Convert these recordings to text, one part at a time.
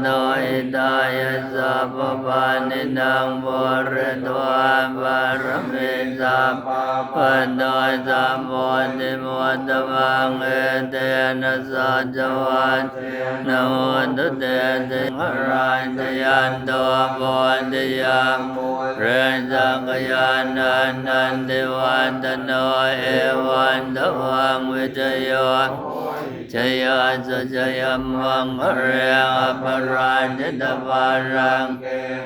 โนอิตายะสัพพปานินังบริตวาบารมิสัพพะโนสัมโพธิโมตตมังเอเตนะสัจวันนะโมตุเตติหราชยันโตโพธิยามเรนสังกยานันนันติวันตโนเอวันตวังวิจโย ชยาสุจยมวังเรียงอปราชิตวารัง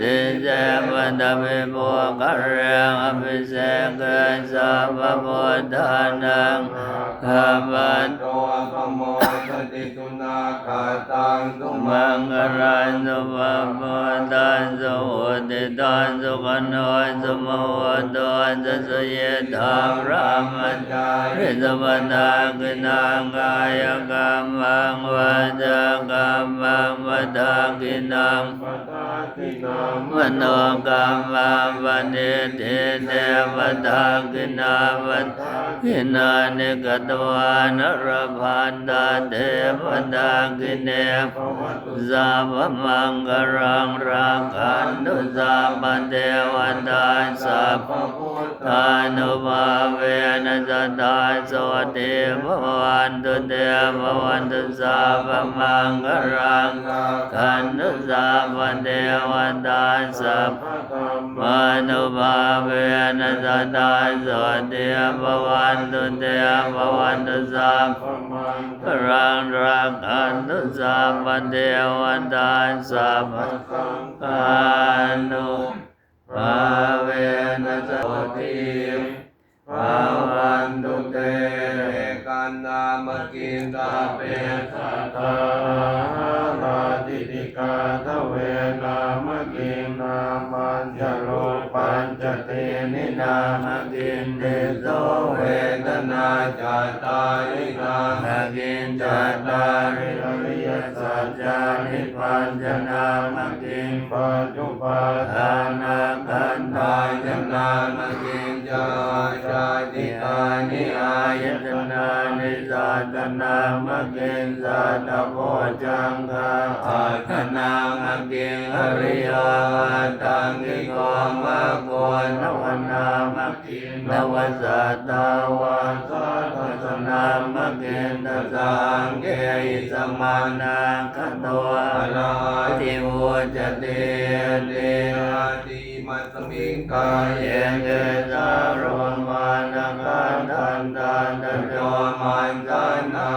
ติเจวันตมิโมกเรียงอภิเสกสัพพพุทธานังข้าพโตปโมสติตุนาคา ตังตุมังงกรันสุภาพุทธันสุอุติตันสุขโนสุโมโตจะสยธามรามัจจาริสมนาคินางกายกรรมังวัจากรรมังวัฏกินังมโนกรรมังวันเนติเทวตากินาวัฏ กินานิกตวานรพันตาเทวตากิเนภวัตุสาพมังกรังรักขันตุสาปเทวตาสัพพระพุทานุภาเวนะสตตาโสติภวันตุเตภวันตุสาพมังกรังขันตุสาปเทวตาสัพพระธรรมานุภาเวนะสตตาโสติภวันตุเตภวันตุสาพพระมังกรังรักขันตุสาปเทวตาสัพพระสังฆอานุภาเวนะสติภาวันตุเตเอกันนามกินตาเปสัตตาลาติติกาทเวนาม ญจเทนินามกินเตโสเวทนาจัตตารินานากินจัตตาริริออริริยสัจจานินิพพพัพันนจนามมกินปัจจุปัฏฐานาคันตายนามกิน ตนามกินสัตโพจังคาอาตนามกินอริยาตังกิโกมะโกนวนามกินนวสัตตาวาสัตตนามกินตสังเกหิสมานาคตัวลาติโวจเตเตติมัสมิงกายเยเก ตันตันตโยมันตันนา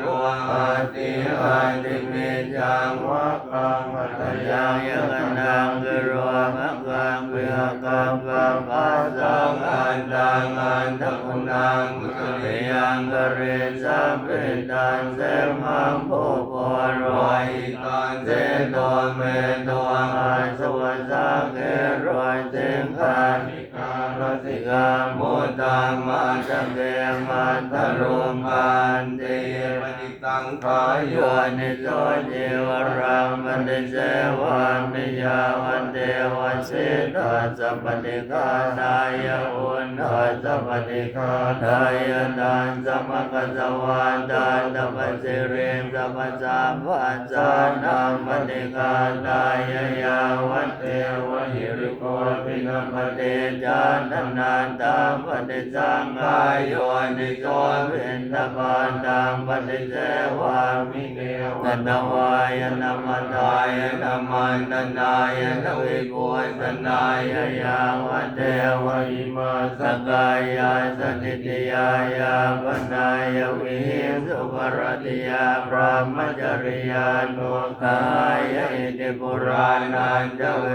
ลวงอาติอาติมิจังวักกังมัตยังยังนังกรวมะกังเวกังกังปัสสังอันตังอันตะกุนังมุตเรยังกเรสัมเปตันเสมังโพโพโรยตันเสโตเมโตอาสวะสังเกโรยเสงคานิกาลสิกาม ตังมาจังเกมันตะรุมกันเตปฏิตั งขายโยนิโสเจวรังมันเตเสวามิยาวันเทวันสิทาสัพพิกานายอุนทาสัพพิกานายนันสัมมกสวานตาตัปสิริสัพพสัมปัสสานังปฏิกานายยาวันเทวหิริโกภินมปเตจานันนันตังปฏิสังขายโยนิโสวินทปานตังปฏิเสวามิเนวนันวายนามันตายนามันตนายนวิปุตนายยาวเทวหิมาสกายาสติติยายาปนายวิสุปรติยาพระมจริยานุกายอิติปุรานันจเว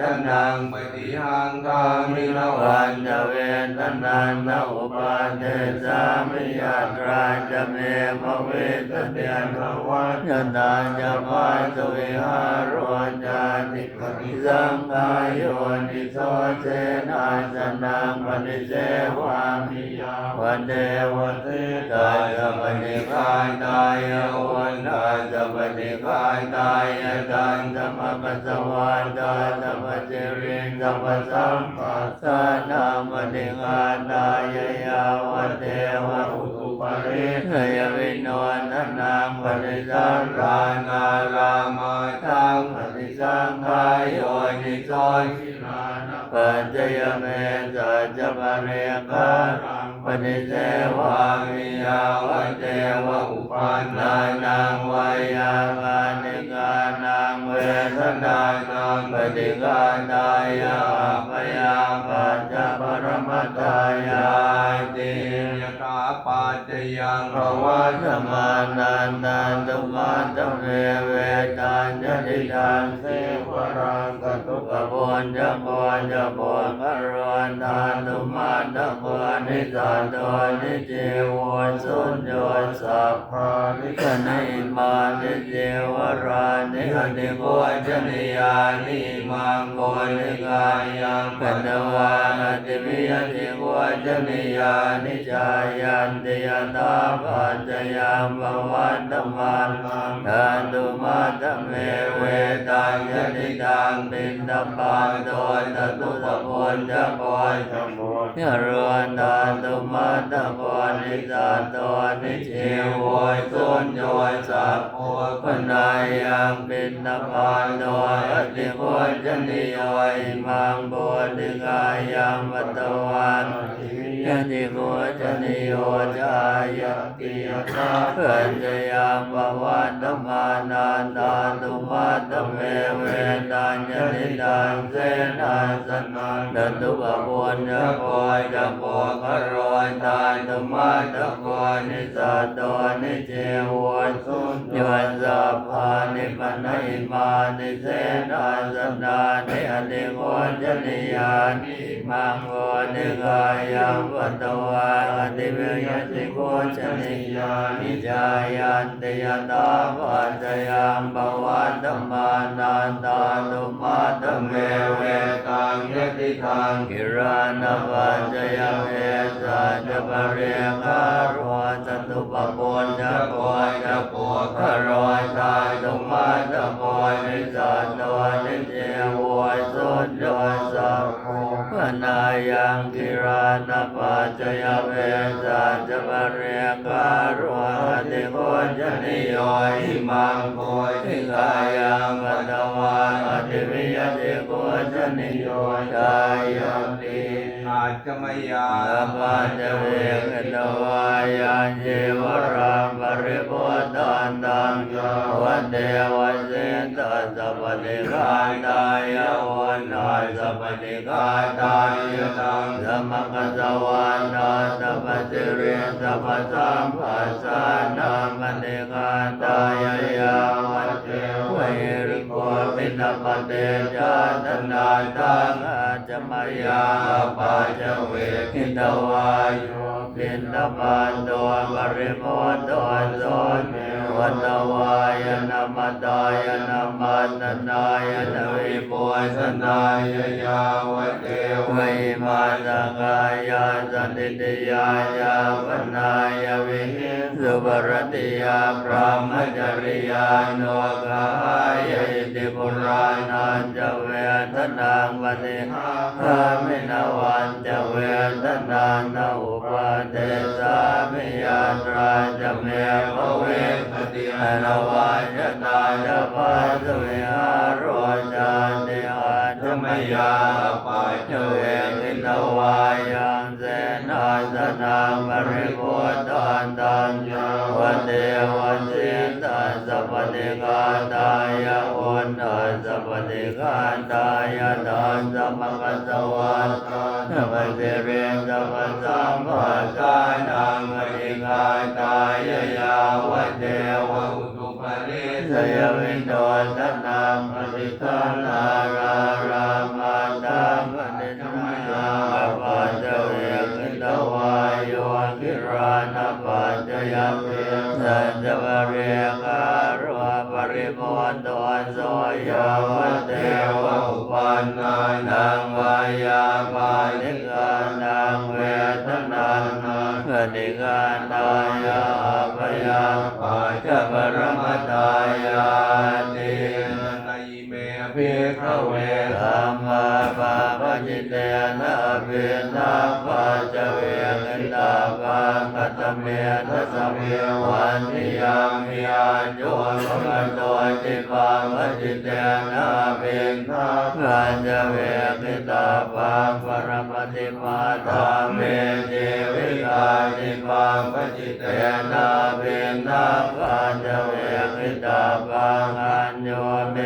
ทนังปฏิหังกามิลวันจเวทนันนอุปาเทสามิยาตราจเมภเวทเตียนภวัตยตาจะพาสวิหารวันจาติปฏิสังขายโยนิโสเสนาสนังปฏิเสวามิยาวันเดวเตตาจะปฏิฆาตายวันตาจะปฏิฆาตายตันธรรมปัสสวาตาสัพพเจริญสัพพสัมปัสสนาปฏิฆาตายยาวันเทวะอุตุ ริเยวิโนทนังปริสังรานารามาตังปฏิสังขายโยนิโสชิลานะปัจจยเมสัจปะเรกาปฏิเสวามิยาวะเทวะอุปานานังวายากานิกานังเวทนานังปฏิกาตายาปยาปัจจปรมัตตายายา ยังภววะธธรรรรมานันตันตุมาตเมเวตันยติตังเสวรังกตุกะปุญญปุญญปุญกรวนทานตุมาตเมนิสันโตนิจิวันสุญญสัพพานิกนิมานิเจวรานิอนิโกจนิยานิมังโกนิกายังกันวานติวิยติโกจนิยานิจายันติยันตาปัจจยามภวันตมันทานตุมาตเมเวตัญญติตังปินตปันโตตตุตปุญญปุญญปุญญรวนทานตุมาตปุณิสัตโตนิเจโวยตุญโยสัพโพปนายังปินตปันโตอติปุญญนิโยอิมังปุณิกายังวัตวัน ยะติโกจนิโยจายะติยตาปัญจยังภวันตมานันตาตุมาตเมเวตัญญนิตังเสนาสนันตุปปุญญโกจะโกกโรยตาตุมาตโกนิสัตโตนิเจวันสุญญสัพพานิปนัยมานิเสนาสนานิอติโกจนิยานิมังโกนิกายังวัตวาอติเวยติโกจนิยานิจายันติยตาปัจจยังภวัตมานันตาตุมาตเมเวตังยติทางกิรานะปัจจยเมสัจปะเรคารวจตุปปุญญโกจะโกคารวตายตุมาตโกนิสัตตวนิเจวะสุญญสัพโพป นายังกิรานะปัจจยเวสัจปะเรคารวติโกจนิโยอิมังโกติกายังปัตวานอติวิยติโกจนิโยกายังติ จจะมยาปัจจเวกตวายาเจวรังปริพุทธันตังวันเดวเสตสัพพิกาตายวันนายสัพพิกาตายตังสัมมกสวานนาสัพพสิริสัพพสัมปัสสานังปฏิกาตายยาวันเทวริ อินปเตจาตนาตังอาจมยาปัจเวกินตวายโยปินตปันโตปริโมตโตโสเมวัตวายนามัตายนามันตนายนวิปุสนายยาวเทวเวมาสกายาสันติติยายาปนายวิหิสุบรติยาพระมจริยาโนกาย รานันจะเวทนังปฏิหามินวันจะเวทนางนาอุปาเทสามิยาตราจะเมภเวปฏิอนวายตาจะปัสเวหารจานิอาจมยาปัจเวกินวายังเสนาสนังบริโภตันตัญญาวันเดวันเสตัสสะปฏิกาตายะวันตัสสะปฏิกาตายะตัสสะมะกัสสวัตตัมเสเร ตายาปยาปัจจปรมตายาตินายเมภิกขเวธรรมาปาปจิเตนะเวนะปัจจ เวกิตาปังกตเมทัสสะเมวันติยามิอายุสุขันโตจิปังวจิตเตนะเบินนาคันจเวกิตาปังปรปฏิมาตาเมเจวิกาจิปังวจิตเตนะเบินนาคันจเวกิตาปังอัญโยเม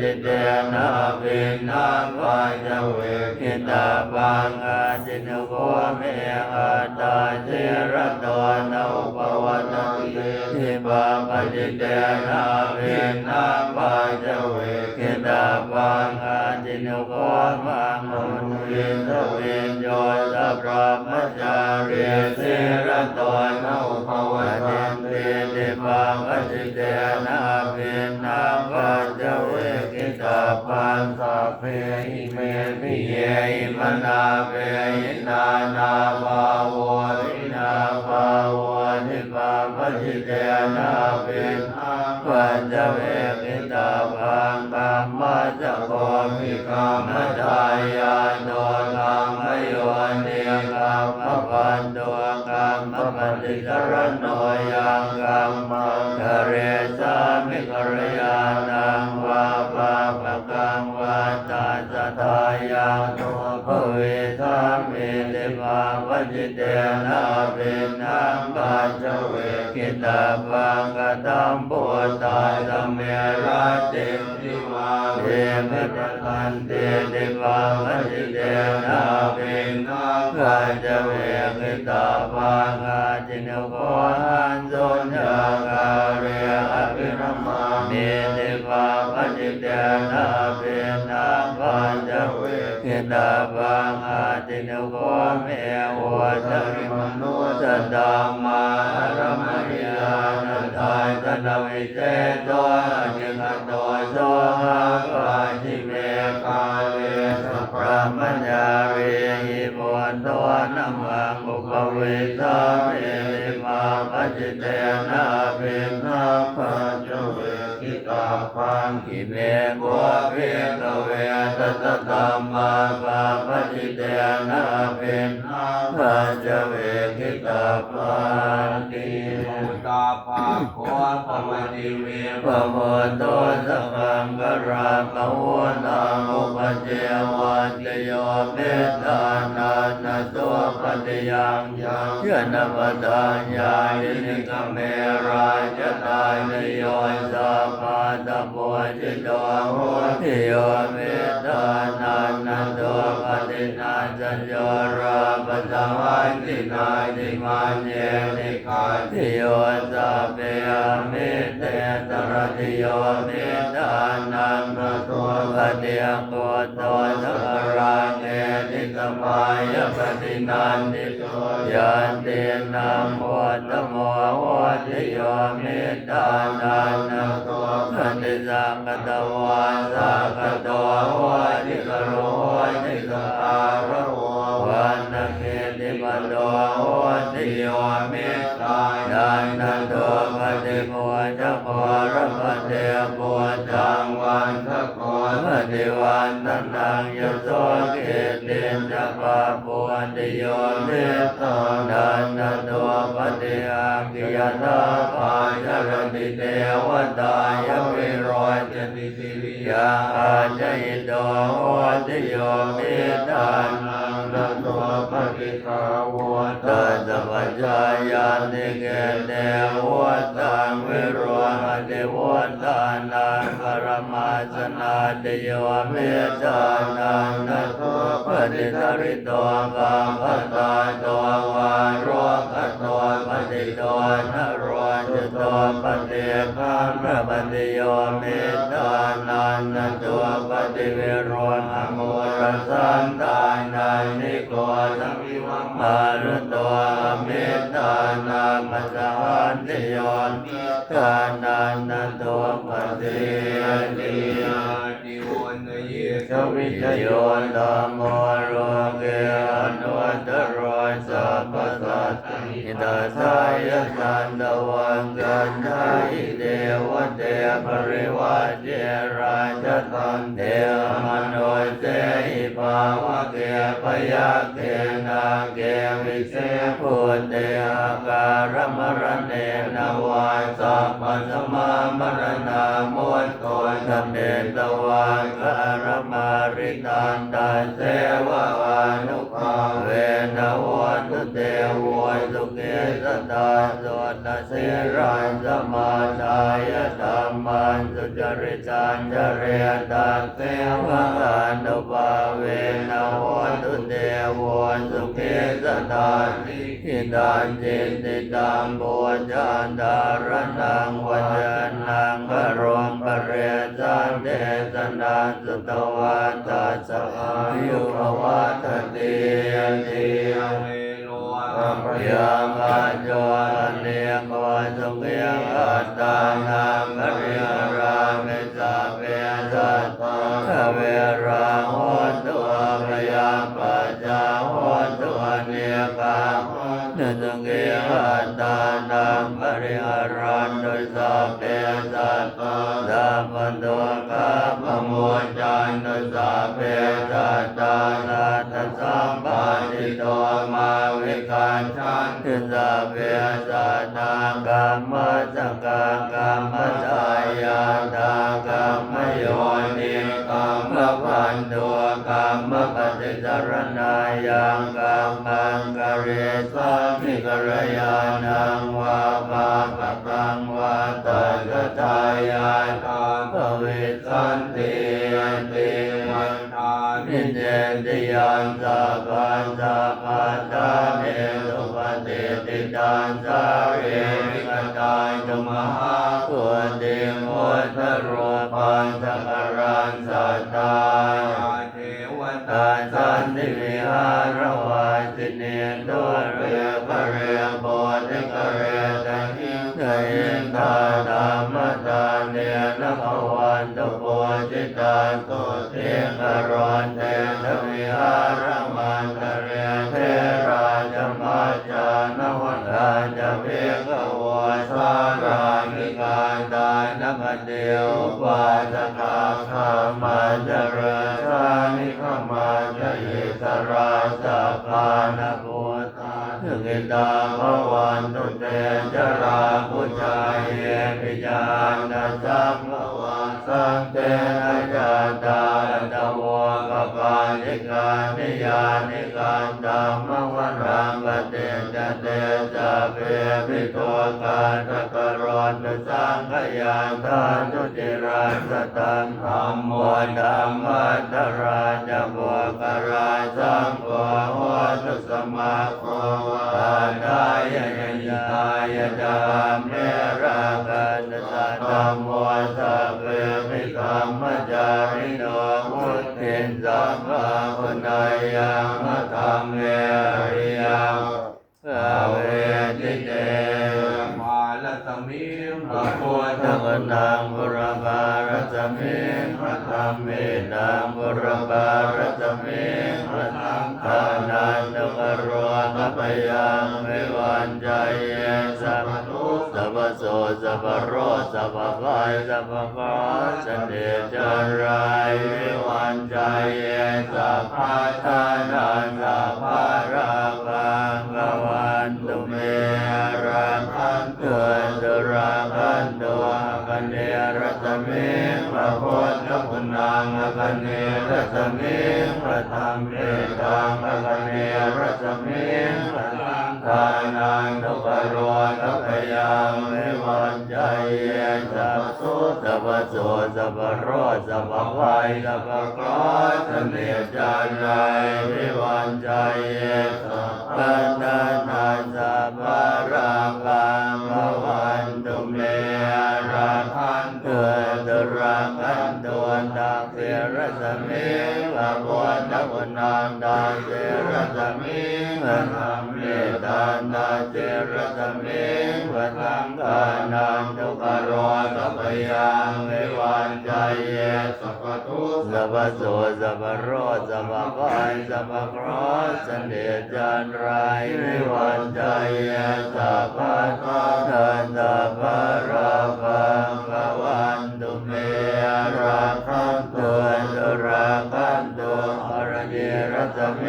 จิตเตนะเบินนาคันจะเวกิตาปังอาจินโกเมอาตาเจรโตนะอุปวัตติทิบาปจิตเตนะเบินนาปังจะเวกิตาปังอาจินโกมังมุนวินทวินโยสัพพะมัจจาริเสรโตนะอุปวัตติทิบาปจิตเตนะเบิน สัพเพหิเมมิเยอิมนาเปยินานาภาววินาภาวนิปาปจิเตนะเบนะปัญจเวกิตาพังกรรมจะโกมิกรรมทายาโนกรรมโยนิกรรมปันโตกรรมปฏิจารโนยังกรรม จิตเตนะวินังปัญจเวกิตาปังกตัมปุตตาสมเมราเตติวาเวมิปะคันเตติภาวจิตเตนะวินังปัญจเวกิตาปัง ตาปังอาจินโกเมวะตริมโนสตตามาอรมยานันทายตนะวิเศษโตจิกโตโสหะปาจิเมกาเวสัพพะมัญญาเรหิปุนโตนัมมังอุปเวสาเมริมาปจิเตนะ ตาปังกิเมโกเวกเวตัตตามมาปะปจิเตนะเบนะปัจจเวกิตาปังติมุตาภาโคภวติเวปะโมโตสัพังกราปะวนามุปเจวันตโยเมตานานา ติยังยังยะนะปตายายนิกเมรายจตายนโยสาปาตปวจิตโตโหติโยเมตานันโต วปฏินาจัญโยราปะสวันตินาติมันเยนิกาติโยสัพเพเมตเตตระติโยเมตานังพระตัวปฏิยโกโตสักการะเนติสมายปฏินันติโตยันเตนัมโมตโมโหติโยเมตานังตัวปฏิสังกตวาสักโตโหติกโร โยเมตตานังนัตโตปฏิทริโตกาปตตาโตวาโรกโตปฏิโตนะโรจโตปฏิคัมพระปฏิโยเมตตานังนัตโตปฏิเวโรหะโมรสันตานันนิโกสัมวิวัมมารุตโตเมตตานามัสหันติโยนทานัน วิจโยธรรมโรเกอนุตตรสัพพสัตติตาสายสันตวันกันทายเดวเตปริวาเจราชตันเทมโนเจหิภาวะเกปยาเกนาเกวิเศพุทเตอาการมรณเนนวาสัพพสมามรณามุตโตสัมเดตวันกร วันตุเตวันสุเกสตาโสตเสรันสมาดายธรรมันสุจริตันจเรตันเตวะอนุภาเวนวันตุเตวันสุเกสตาอิดานจิตติตังโบจานดารนังวัจนังกรมปเรจันเทสนาสุตวัตตาสหายุภวัตติยติเวโปยังอาจว ยังกรรมังกเรสามิกรยานังวาปาปะปังวาตากตายาตาภเวสันติยันติมันทานิเจติยันสัพพันสัพพันตาเนสุปฏิติตันสาเร ตาโกเทกรอนเตทวิหาร มโมธรรมัตราจบวกราสังโฆโหตุสมาโควาทายยยทายจามเม เมพระธรรมเมตังบุรบารจเมพระธรรมทานันตกรวกปยังวิวันใจเยสัพทุสัพพโสสัพพโรสัพพายสัพพกาสเดจรายวิวันใจเยสัพพทา คุณนางกันเนรัตเมพระธรรมเมตังกันเนรัตเมพระสังฆานังทุกโรตัพยังวิวันใจเยสัพสุสัพพโสสัพพโรสัพพไฟสัพพกาสเนจันไรวิวันใจเยสัพพันานาสัพพราคังวันตุเมราคันเกิดตุราคันตั วตังเสรสมิพระพุทธคุณนางตังเสรสมิพระธรรมเมตันตังเสรสมิพระสังฆานันทุกขโรตัพยังวิวันใจเยสัพพทุสัพพโสสัพพโรสัพพภัยสัพพคราะห์เสน่ห์จันไรวิวันใจเยสัพพะทันสัพพะราภังภวัน ตเม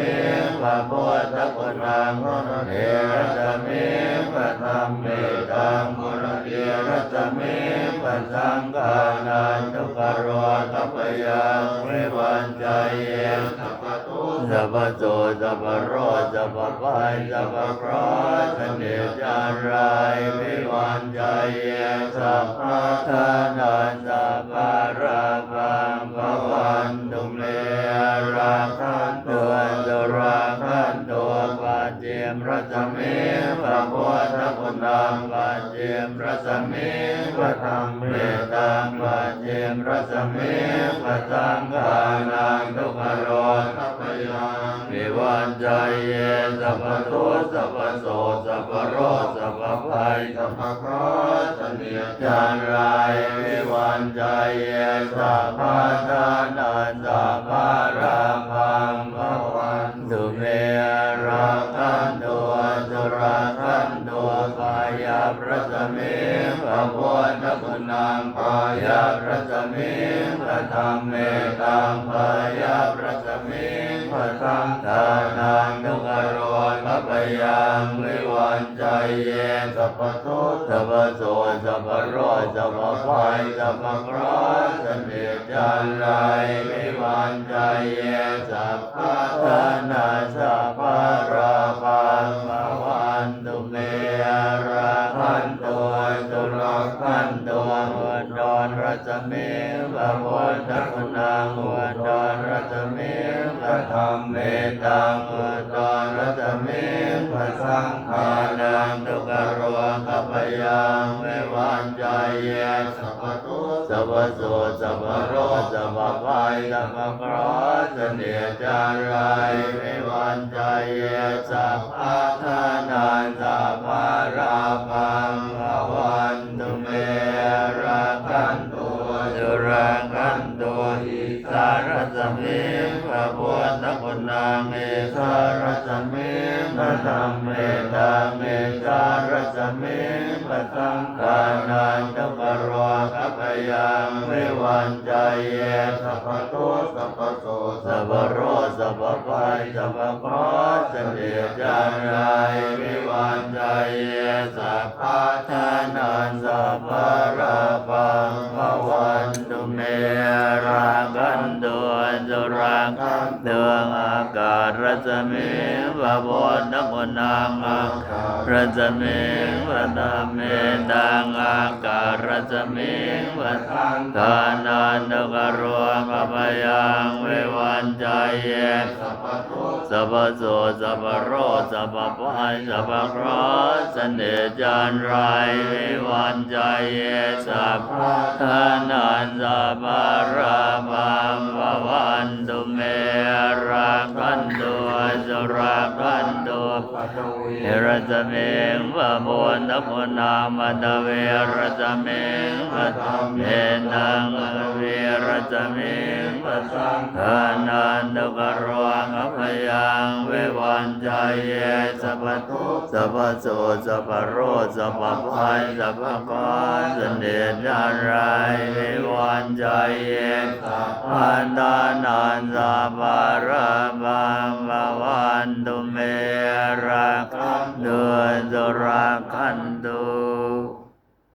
ภะโพธิปุนังเอรัตเมภะธรรมเมตังมุรเอรัตเมภะสังฆานันตุกโรตัปยังวิวันใจเยสัพพตุสัพพโสสัพพโรคสัพพภัยสัพพคราะห์เน่ห์จันไรวิวันใจเยสัพพทานันสัพพราภ มรัตเมภะโพธิปุนังปัจเจมรัตเมภะธรรมเมตังปัจเจมรัตเมภะสังฆานังทุกขโรทัพยังวิวันใจเยสัพพะโทุสัพพโสสัพพโรสัพพภัยสัพพคราะห์เนียจันไรวิวันใจเยสัพพทานัน ยพระสเมภะธรรมเมตังกายาพระสเมภะสังฆานังทุกขโรกัปยังวิวันใจเยสัพพทุสัพพโสสัพพโรคสัพพภัยสัพพคราะห์เสน่ห์จันไรวิวันใจเยสัพพทา ดอนรัศมีพระพุทธคุณังวันดอนรัศมีพระธรรมเมตังวันดอนรัศมีพระสังฆานังทุกขโรกัปยังเมวันใจเยสัพพุสัพพโสสัพพโรสัพพภัยสัพพเคราะห์เนียจันไรเมวันใจเยสัพพะทานันสัพพะราภังภวัน มิพระพุทธคุณนางเอสารสเมิพระธรรมเมตังเอสารสเมิพระสังฆานันตุกโรกัปยังวิวันใจเยสัพพโตสัพพโสสัพพโรสัพพะภัยสัพพะเคราะห์เสนียจันไรวิวันใจเยสัพพทานันสัพพราภ ระจเมวะบอนนโมนางาพระจเมวะนาเมตังอาการะจเมวะทานานุกรวงอภยังเววันใจเยสัพโสสัพโรสัพพายสัพครสเสนจันไรเววันใจเยสัพทานันสัพรามามวันต สุราคันตุเอระจเมงวะโมนตพุนามะตะเวระจเมงวะธรรมเมนังเว รสเมงพระสังฆานันตุกโรกัพยังเววันใจเยสัพพทุสัพพโสสัพพโรสัพพภัยสัพพกรเสน่ห์จันไรเววันใจเยสัพพันธานันสัพพรบังภวันตุเมราคันตุสุราคันตุ